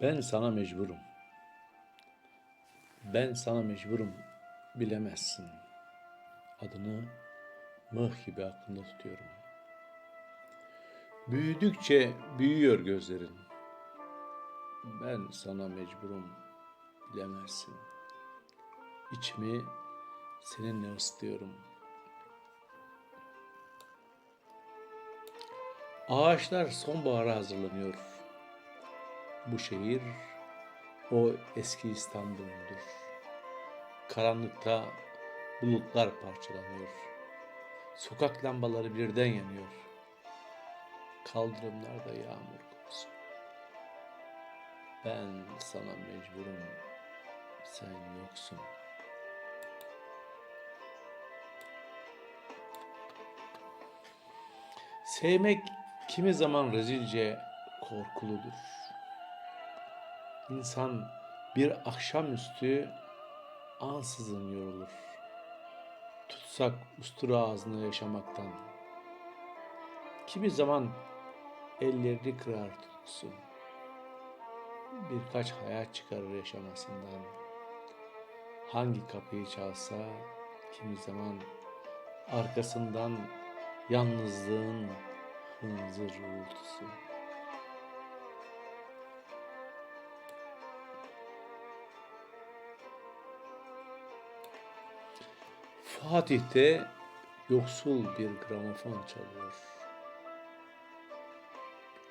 Ben sana mecburum. Ben sana mecburum. Bilemezsin. Adını mıh gibi aklımda tutuyorum. Büyüdükçe büyüyor gözlerin. Ben sana mecburum. Bilemezsin. İçimi seninle ısıtıyorum. Ağaçlar sonbahara hazırlanıyor. Bu şehir o eski İstanbul'dur. Karanlıkta bulutlar parçalanıyor. Sokak lambaları birden yanıyor. Kaldırımlarda yağmur kokusu. Ben sana mecburum. Sen yoksun. Sevmek kimi zaman rezilce korkuludur. İnsan bir akşamüstü ansızın yorulur. Tutsak ustura ağzını yaşamaktan. Kimi zaman ellerini kırar tutkusu. Birkaç hayat çıkarır yaşamasından. Hangi kapıyı çalsa kimi zaman arkasından yalnızlığın hınzır uğultusu. Fatih'te yoksul bir gramofon çalıyor.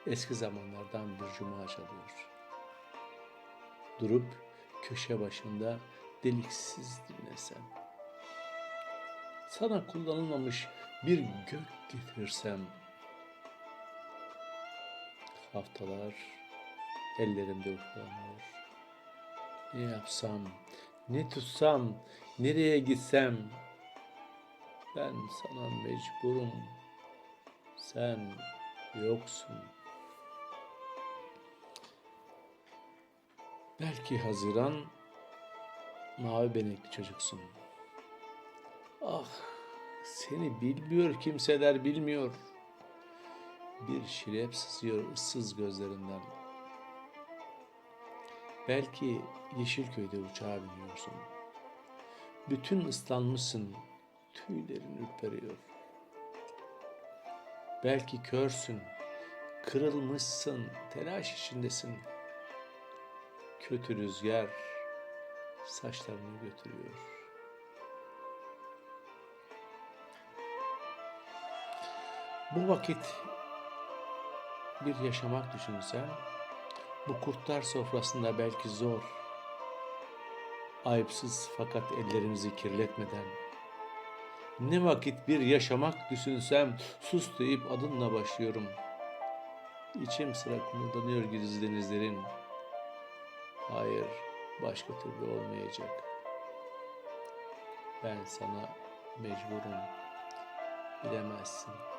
Eski zamanlardan bir cuma çalıyor. Durup köşe başında deliksiz dinlesem. Sana kullanılmamış bir gök getirsem. Haftalar ellerimde uflanıyor. Ne yapsam, ne tutsam, nereye gitsem ben sana mecburum. Sen yoksun. Belki Haziran mavi benekli çocuksun. Ah, seni bilmiyor kimseler bilmiyor. Bir şirep sızıyor ıssız gözlerinden. Belki Yeşilköy'de uçağa biniyorsun. Bütün ıslanmışsın, tüylerin ürperiyor. Belki körsün, kırılmışsın, telaş içindesin. Kötü rüzgar saçlarını götürüyor. Bu vakit bir yaşamak düşünsem, bu kurtlar sofrasında belki zor, ayıpsız fakat ellerimizi kirletmeden, ne vakit bir yaşamak düşünsem, sus deyip adınla başlıyorum. İçim sıra kumuldanıyor giz denizlerin. Hayır, başka türlü olmayacak. Ben sana mecburum, bilemezsin.''